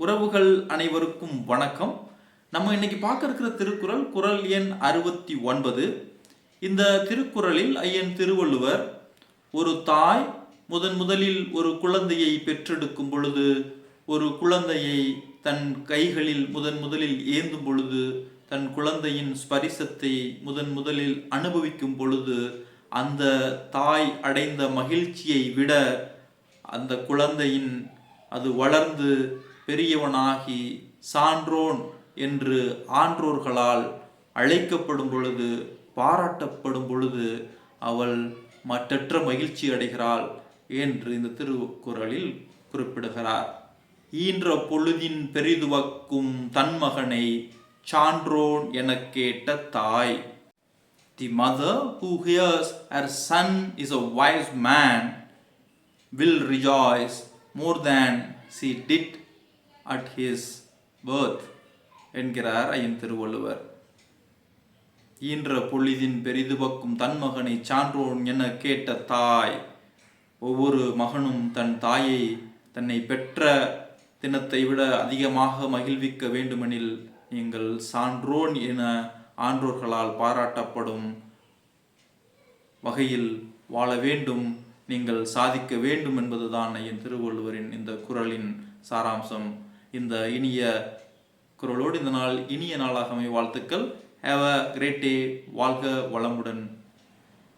உறவுகள் அனைவருக்கும் வணக்கம். நம்ம இன்னைக்கு பார்க்க இருக்கிற திருக்குறள் குறள் எண் அறுபத்தி ஒன்பது. இந்த திருக்குறளில் ஐயன் திருவள்ளுவர் ஒரு தாய் முதன் முதலில் ஒரு குழந்தையை பெற்றெடுக்கும் பொழுது ஒரு குழந்தையை தன் கைகளில் முதன் முதலில் ஏந்தும் பொழுது தன் குழந்தையின் ஸ்பரிசத்தை முதன் முதலில் அனுபவிக்கும் பொழுது அந்த தாய் அடைந்த மகிழ்ச்சியை விட அந்த குழந்தையின் அது வளர்ந்து பெரியவனாகி சான்றோன் என்று ஆன்றோர்களால் அழைக்கப்படும் பொழுது பாராட்டப்படும் பொழுது அவள் மற்றற்ற மகிழ்ச்சி அடைகிறாள் என்று இந்த திருக்குறளில் குறிப்பிடுகிறார். ஈன்ற பொழுதின் பெரிதுவக்கும் தன்மகனை சான்றோன் எனக் கேட்ட தாய் the mother who hears her son is a wise man will rejoice more than she did at his birth என்கிறார் ஐயன் திருவள்ளுவர். ஈன்ற பொழுதின் பெரிதுபக்கும் தன் மகனை சான்றோன் என கேட்ட தாய் ஒவ்வொரு மகனும் தன் தாயை தன்னை பெற்ற தினத்தை விட அதிகமாக மகிழ்விக்க வேண்டுமெனில் நீங்கள் சான்றோன் என ஆன்றோர்களால் பாராட்டப்படும் வகையில் வாழ வேண்டும் நீங்கள் சாதிக்க வேண்டும் என்பதுதான் என் திருவள்ளுவரின் இந்த குரலின் சாராம்சம். இந்த இனிய குரலோடு இந்த நாள் இனிய நாளாக அமைய வாழ்த்துக்கள். ஹேவ் அ கிரேட் டே வாழ்க வளமுடன்.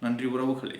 நன்றி உறவுகளே.